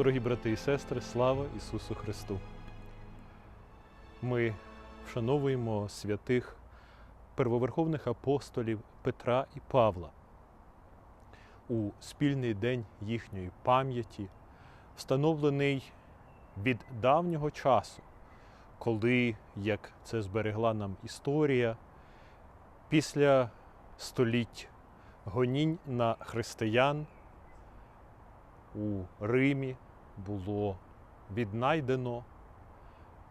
Дорогі брати і сестри, слава Ісусу Христу! Ми вшановуємо святих первоверховних апостолів Петра і Павла у спільний день їхньої пам'яті, встановлений від давнього часу, коли, як це зберегла нам історія, після століть гонінь на християн у Римі було віднайдено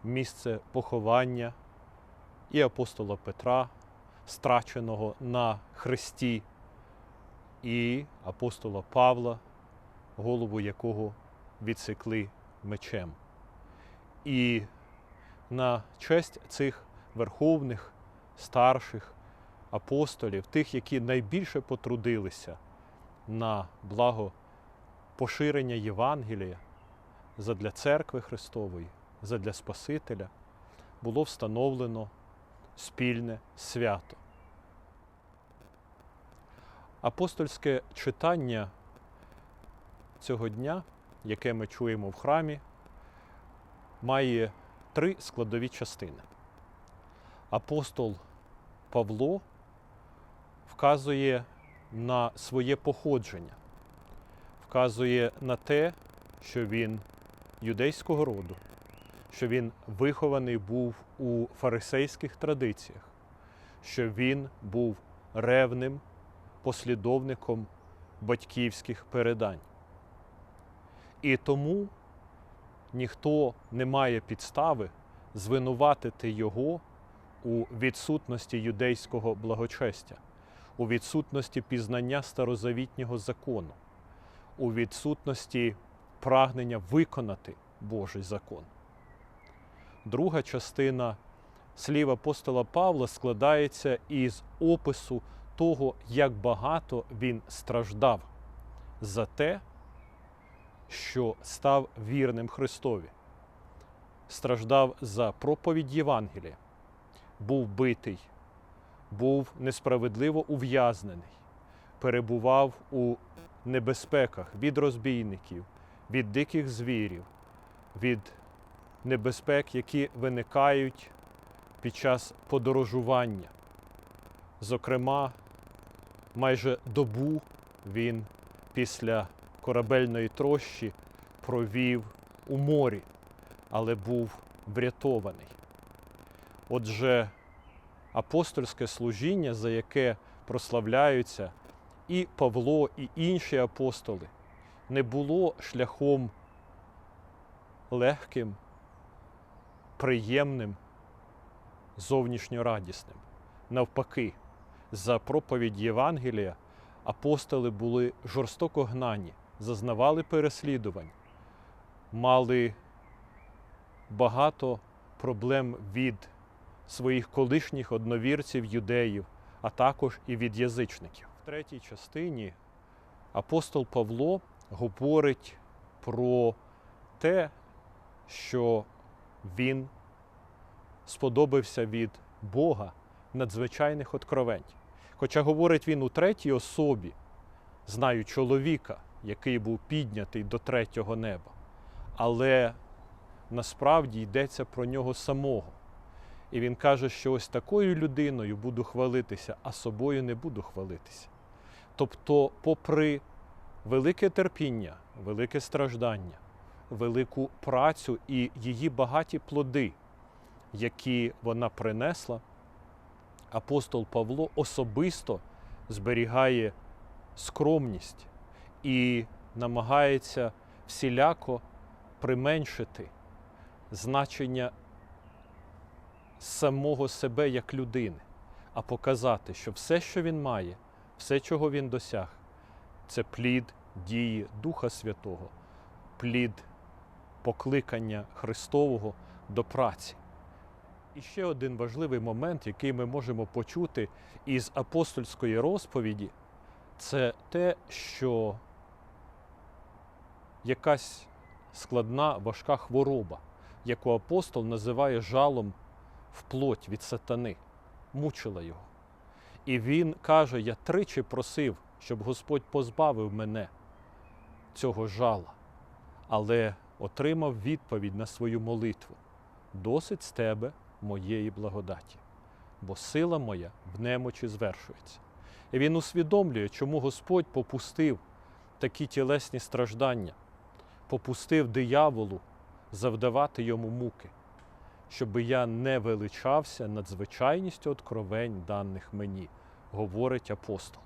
місце поховання і апостола Петра, страченого на хресті, і апостола Павла, голову якого відсекли мечем. І на честь цих верховних старших апостолів, тих, які найбільше потрудилися на благо поширення Євангелія задля церкви Христової, задля Спасителя, було встановлено спільне свято. Апостольське читання цього дня, яке ми чуємо в храмі, має три складові частини. Апостол Павло вказує на своє походження, вказує на те, що він юдейського роду, що він вихований був у фарисейських традиціях, що він був ревним послідовником батьківських передань. І тому ніхто не має підстави звинуватити його у відсутності юдейського благочестя, у відсутності пізнання старозавітнього закону, у відсутності прагнення виконати Божий закон. Друга частина слів апостола Павла складається із опису того, як багато він страждав за те, що став вірним Христові, страждав за проповідь Євангелія, був битий, був несправедливо ув'язнений, перебував у небезпеках від розбійників, від диких звірів, від небезпек, які виникають під час подорожування. Зокрема, майже добу він після корабельної трощі провів у морі, але був врятований. Отже, апостольське служіння, за яке прославляються і Павло, і інші апостоли, не було шляхом легким, приємним, зовнішньорадісним. Навпаки, за проповідь Євангелія апостоли були жорстоко гнані, зазнавали переслідувань, мали багато проблем від своїх колишніх одновірців юдеїв, а також і від язичників. В третій частині апостол Павло говорить про те, що він сподобався від Бога надзвичайних откровень. Хоча говорить він у третій особі, знаю чоловіка, який був піднятий до третього неба. Але насправді йдеться про нього самого. І він каже, що ось такою людиною буду хвалитися, а собою не буду хвалитися. Тобто, попри велике терпіння, велике страждання, велику працю і її багаті плоди, які вона принесла, апостол Павло особисто зберігає скромність і намагається всіляко применшити значення самого себе як людини, а показати, що все, що він має, все, чого він досяг, це плід дії Духа Святого, плід покликання Христового до праці. І ще один важливий момент, який ми можемо почути із апостольської розповіді, це те, що якась складна важка хвороба, яку апостол називає жалом в плоть від сатани, мучила його. І він каже: Я тричі просив, щоб Господь позбавив мене цього жала. але отримав відповідь на свою молитву. Досить з тебе моєї благодаті, бо сила моя в немочі звершується. І він усвідомлює, чому Господь попустив такі тілесні страждання, попустив дияволу завдавати йому муки, щоби я не величався над звичайністю откровень даних мені, говорить апостол.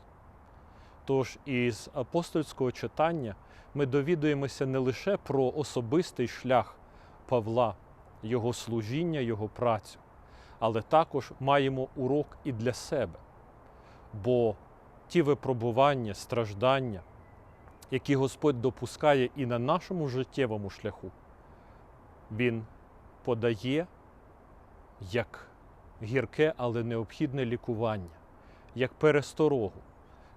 Тож із апостольського читання ми довідуємося не лише про особистий шлях Павла, його служіння, його працю, але також маємо урок і для себе. Бо ті випробування, страждання, які Господь допускає і на нашому життєвому шляху, Він подає як гірке, але необхідне лікування, як пересторогу,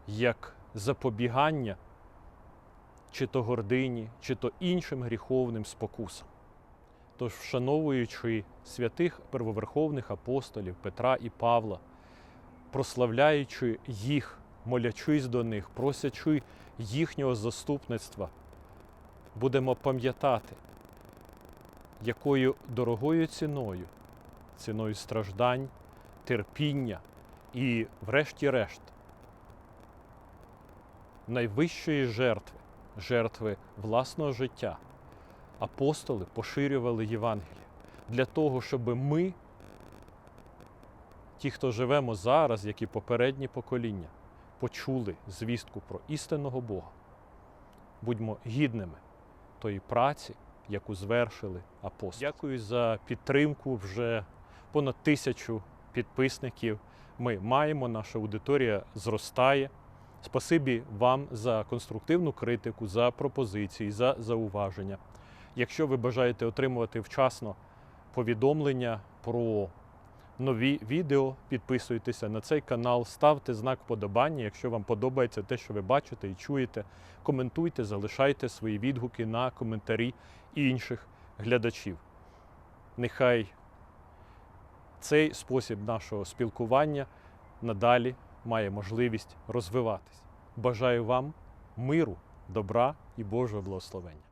як запобігання чи то гордині, чи то іншим гріховним спокусам. Тож, вшановуючи святих первоверховних апостолів Петра і Павла, прославляючи їх, молячись до них, просячи їхнього заступництва, будемо пам'ятати, якою дорогою ціною, ціною страждань, терпіння і, врешті-решт, найвищої жертви, жертви власного життя, апостоли поширювали Євангеліє для того, щоб ми, ті, хто живемо зараз, як і попередні покоління, почули звістку про істинного Бога. Будьмо гідними тої праці, яку звершили апостоли. Дякую за підтримку. Вже понад тисячу підписників ми маємо. Наша аудиторія зростає. Спасибі вам за конструктивну критику, за пропозиції, за зауваження. Якщо ви бажаєте отримувати вчасно повідомлення про нові відео, підписуйтеся на цей канал, ставте знак вподобання, якщо вам подобається те, що ви бачите і чуєте. Коментуйте, залишайте свої відгуки на коментарі інших глядачів. Нехай цей спосіб нашого спілкування надалі має можливість розвиватись. Бажаю вам миру, добра і Божого благословення.